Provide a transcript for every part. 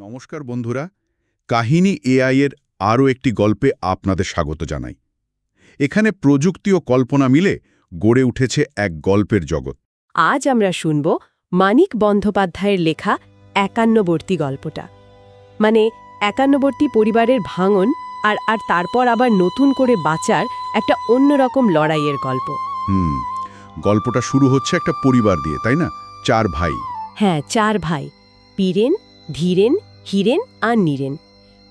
নমস্কার বন্ধুরা কাহিনী এআই এর আরও একটি গল্পে আপনাদের স্বাগত জানাই। এখানে প্রযুক্তি ও কল্পনা মিলে গড়ে উঠেছে এক গল্পের জগৎ। আজ আমরা শুনব মানিক বন্দ্যোপাধ্যায়ের লেখা একান্নবর্তী গল্পটা। মানে একান্নবর্তী পরিবারের ভাঙন আর আর তারপর আবার নতুন করে বাঁচার একটা অন্যরকম লড়াইয়ের গল্প। হুম গল্পটা শুরু হচ্ছে একটা পরিবার দিয়ে তাই না? চার ভাই। হ্যাঁ চার ভাই। পীরেন ধীরেন হীরেন আর নীরেন।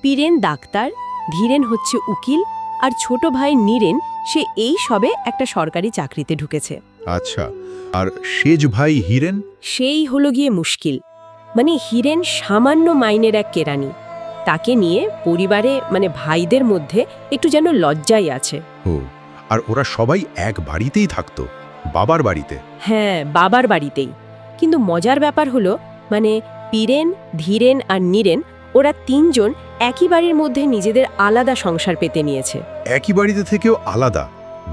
পীরেন ডাক্তার ধীরেন হচ্ছে উকিল আর ছোট ভাই নীরেন সে এই সবে একটা সরকারি চাকরিতে ঢুকেছে। আচ্ছা আর সেজ ভাই হিরেন? সেই হলো গিয়ে মুশকিল। মানে হীরেন সামান্য মাইনের এক কেরানি। তাকে নিয়ে পরিবারে মানে ভাইদের মধ্যে একটু যেন লজ্জাই আছে। ও আর ওরা সবাই এক বাড়িতেই থাকতো বাবার বাড়িতে? হ্যাঁ বাবার বাড়িতেই। কিন্তু মজার ব্যাপার হলো মানে পীরেন ধীরেন আর নীরেন ওরা তিনজন একই বাড়ির মধ্যে নিজেদের আলাদা সংসার পেতে নিয়েছে। একই বাড়িতে থেকেও আলাদা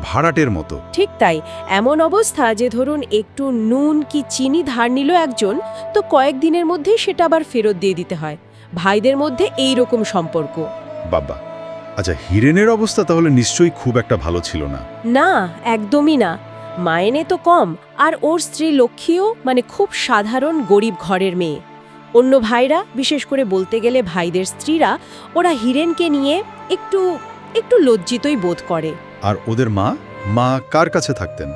ভাড়াটের মতো। ঠিক তাই এমন অবস্থা যে ধরুন একটু নুন কি চিনি ধার নিল একজন তো কয়েকদিনের মধ্যেই সেটা আবার ফেরত দিয়ে দিতে হয়। ভাইদের মধ্যে এই রকম সম্পর্ক। বাবা আচ্ছা হিরেনের অবস্থা তাহলে নিশ্চয়ই খুব একটা ভালো ছিল না। না একদমই না। মায়েনে তো কম আর ওর স্ত্রী লক্ষ্মীও মানে খুব সাধারণ গরিব ঘরের মেয়ে। অন্য ভাইরা বিশেষ করে বলতে গেলে ভাইদের স্ত্রীরা ওরা হিরেনকে নিয়ে একটু একটু লজ্জিতই বোধ করে। আর ওদের মা? মা কার কাছে থাকতেন?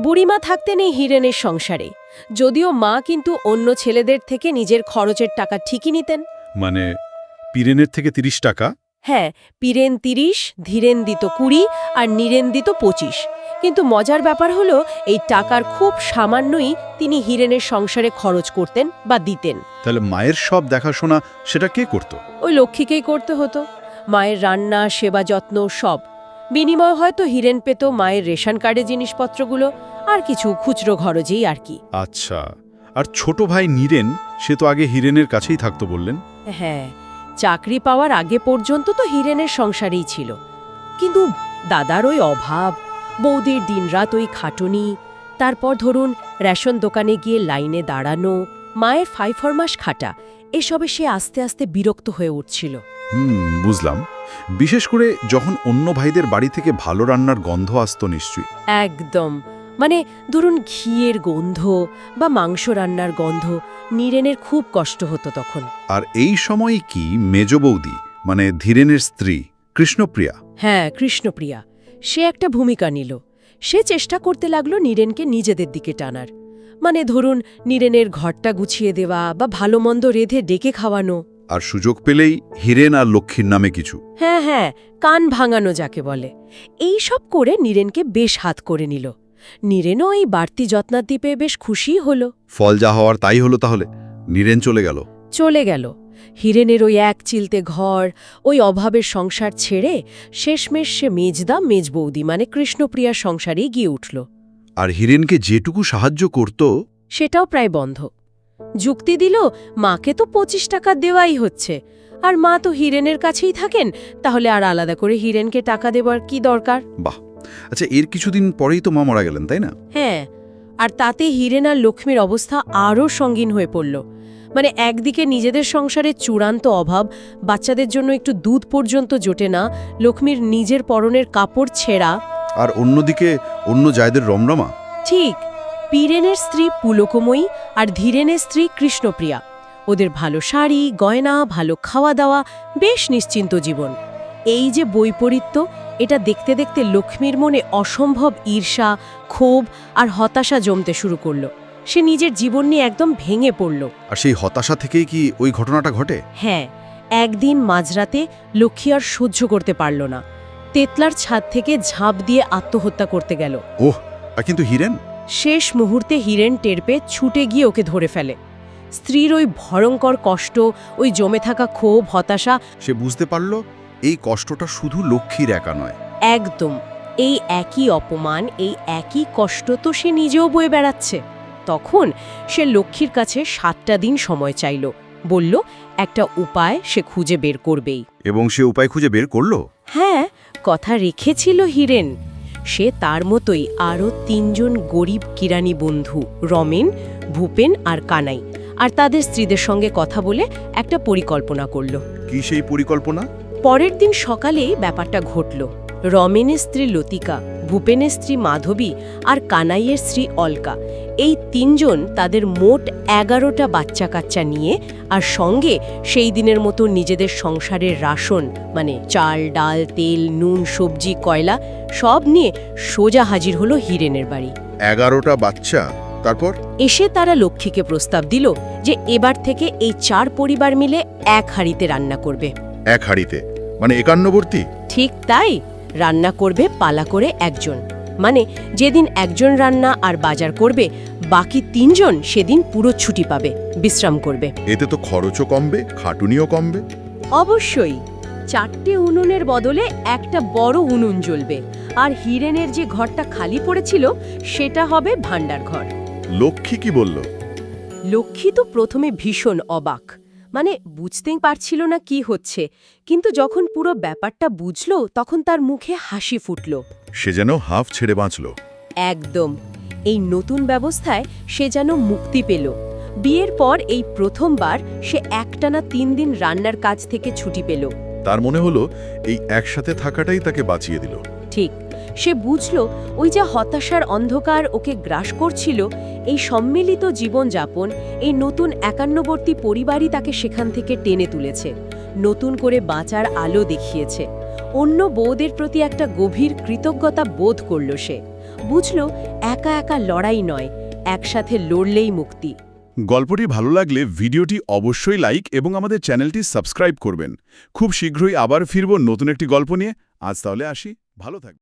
বুড়িমা থাকতেন এই হিরেনের সংসারে। যদিও মা কিন্তু অন্য ছেলেদের থেকে নিজের খরচের টাকা ঠিকই নিতেন। মানে পিরেনের থেকে তিরিশ টাকা? হ্যাঁ পীরেন তিরিশ ধীরেন দিত কুড়ি আর নীরেন দিত পঁচিশ। কিন্তু মজার ব্যাপার হলো এই টাকার খুব সামান্যই তিনি হিরেনের সংসারে খরচ করতেন বা দিতেন। তাহলে মায়ের সব দেখাশোনা সেটা কে করত? ওই লক্ষ্মীকেই করতে হতো। মায়ের রান্না সেবা যত্ন সব। বিনিময় হয়তো হিরেন পেত মায়ের রেশন কার্ডে জিনিসপত্রগুলো আর কিছু খুচরো খরচেই আর কি। আচ্ছা আর ছোট ভাই নীরেন সে তো আগে হিরেনের কাছেই থাকতো বললেন? হ্যাঁ চাকরি পাওয়ার আগে পর্যন্ত তো হিরেনের সংসারেই ছিল। কিন্তু দাদার ওই অভাব বৌদির দিনরাত ওই খাটুনি। তারপর ধরুন রেশন দোকানে গিয়ে লাইনে দাঁড়ানো মায়ের ফাইফরমাস খাটা এসবে সে আস্তে আস্তে বিরক্ত হয়ে উঠছিল। হুম বুঝলাম। বিশেষ করে যখন অন্য ভাইদের বাড়ি থেকে ভালো রান্নার গন্ধ আসতো নিশ্চয়ই। একদম। মানে ধরুন ঘিয়ের গন্ধ বা মাংস রান্নার গন্ধ নীরেনের খুব কষ্ট হতো তখন। আর এই সময় কি মেজ বৌদি মানে ধীরেনের স্ত্রী কৃষ্ণপ্রিয়া? হ্যাঁ কৃষ্ণপ্রিয়া। সে একটা ভূমিকা নিল। সে চেষ্টা করতে লাগল নীরেনকে নিজেদের দিকে টানার। মানে ধরুন নীরেনের ঘরটা গুছিয়ে দেওয়া বা ভালো মন্দ রেধে ডেকে খাওয়ানো। আর সুযোগ পেলেই হিরেন আর লক্ষ্মীর নামে কিছু। হ্যাঁ হ্যাঁ কান ভাঙানো যাকে বলে। এই সব করে নীরেনকে বেশ হাত করে নিল। নীরেনও এই বাড়তি যত্নাদ্দি পেয়ে বেশ খুশিই হলো। ফল যা হওয়ার তাই হলো তাহলে। নীরেন চলে গেল। চলে গেল। হিরেনের ওই এক চিলতে ঘর ওই অভাবের সংসার ছেড়ে শেষমেশ সে মেজদা মেজবৌদি মানে কৃষ্ণপ্রিয়ার সংসারেই গিয়ে উঠল। আর হিরেনকে যেটুকু সাহায্য করত সেটাও প্রায় বন্ধ। যুক্তি দিল মাকে তো পঁচিশ টাকা দেওয়াই হচ্ছে। আর মা তো হিরেনের কাছেই থাকেন তাহলে আর আলাদা করে হিরেনকে টাকা দেবার কি দরকার? বাহ! আচ্ছা এর কিছুদিন পরেই তো মা মারা গেলেন তাই না? হ্যাঁ আর তাতে হিরেন আর লক্ষ্মীর অবস্থা আরও সঙ্গীন হয়ে পড়ল। মানে একদিকে নিজেদের সংসারে চূড়ান্ত অভাব বাচ্চাদের জন্য একটু দুধ পর্যন্ত জোটে না লক্ষ্মীর নিজের পরনের কাপড় ছেঁড়া। আর অন্যদিকে অন্য জায়দের রমরমা। ঠিক পীরেনের স্ত্রী পুলকময়ী আর ধীরেনের স্ত্রী কৃষ্ণপ্রিয়া। ওদের ভালো শাড়ি গয়না ভালো খাওয়া দাওয়া বেশ নিশ্চিন্ত জীবন। এই যে বৈপরীত্য এটা দেখতে দেখতে লক্ষ্মীর মনে অসম্ভব ঈর্ষা ক্ষোভ আর হতাশা জমতে শুরু করল। সে নিজের জীবন নিয়ে একদম ভেঙে পড়ল। আর সেই হতাশা থেকেই কি ওই ঘটনাটা ঘটে? হ্যাঁ একদিন মাঝরাতে লক্ষ্মী আর সহ্য করতে পারল না। তেতলার ছাদ থেকে ঝাঁপ দিয়ে আত্মহত্যা করতে গেল। ওহ কিন্তু হিরেন? শেষ মুহূর্তে হিরেন টের পেয়ে ছুটে গিয়ে ওকে ধরে ফেলে। স্ত্রীর ওই ভয়ঙ্কর কষ্ট ওই জমে থাকা ক্ষোভ হতাশা সে বুঝতে পারল এই কষ্টটা শুধু লক্ষ্মীর একা নয়। একদম এই একই অপমান এই একই কষ্ট তো সে নিজেও বয়ে বেড়াচ্ছে। তখন সে লক্ষ্মীর কাছে সাতটা দিন সময় চাইল। বলল একটা উপায় সে খুঁজে বের করবেই। এবং সে উপায় খুঁজে বের করল? হ্যাঁ কথা রেখেছিল হিরেন। সে তার মতোই আরও তিনজন গরিব কিরানি বন্ধু রমেন ভূপেন আর কানাই আর তাদের স্ত্রীদের সঙ্গে কথা বলে একটা পরিকল্পনা করল। কি সেই পরিকল্পনা? পরের দিন সকালেই ব্যাপারটা ঘটল। রমেনের স্ত্রী লতিকা ভূপেনের স্ত্রী মাধবী আর কানাইয়ের স্ত্রী অলকা। এই তিনজন তাদের মোট এগারোটা বাচ্চা কাচ্চা নিয়ে আর সঙ্গে সেই দিনের মতো নিজেদের সংসারের রাশন মানে চাল ডাল তেল নুন সবজি কয়লা সব নিয়ে সোজা হাজির হলো হিরেনের বাড়ি। এগারোটা বাচ্চা তারপর? এসে তারা লক্ষ্মীকে প্রস্তাব দিল যে এবার থেকে এই চার পরিবার মিলে এক হাঁড়িতে রান্না করবে। এক হাড়িতে মানে একান্নবর্তী? ঠিক তাই। রান্না করবে পালা করে একজন। মানে যেদিন একজন রান্না আর বাজার করবে বাকি তিনজন সেদিন পুরো ছুটি পাবে বিশ্রাম করবে। এতে তো খরচও কমবে খাটুনিও কমবে। অবশ্যই চারটে উনুনের বদলে একটা বড় উনুন জ্বলবে আর হিরেনের যে ঘরটা খালি পড়েছিল সেটা হবে ভাণ্ডার ঘর লক্ষ্মী কি বলল? লক্ষ্মী তো প্রথমে ভীষণ অবাক। মানে বুঝতেই পারছিল না কি হচ্ছে। কিন্তু যখন পুরো ব্যাপারটা বুঝল তখন তার মুখে হাসি ফুটল। সে যেন হাফ ছেড়ে বাঁচল। একদম। এই নতুন ব্যবস্থায় সে যেন মুক্তি পেল। বিয়ের পর এই প্রথমবার সে একটানা তিন দিন রান্নার কাজ থেকে ছুটি পেল। তার মনে হলো এই একসাথে থাকাটাই তাকে বাঁচিয়ে দিল। ঠিক। সে বুঝল ওই যে হতাশার অন্ধকার ওকে গ্রাস করছিল, এই সম্মিলিত জীবনযাপন, এই নতুন একান্নবর্তী পরিবারই তাকে সেখান থেকে টেনে তুলেছে, নতুন করে বাঁচার আলো দেখিয়েছে। অন্য বউদের প্রতি একটা গভীর কৃতজ্ঞতা বোধ করল সে। বুঝল, একা একা লড়াই নয়, একসাথে লড়লেই মুক্তি। গল্পটি ভালো লাগলে ভিডিওটি অবশ্যই লাইক এবং আমাদের চ্যানেলটি সাবস্ক্রাইব করবেন। খুব শীঘ্রই আবার ফিরব নতুন একটি গল্প নিয়ে। আজ তাহলে আসি, ভালো থাকবে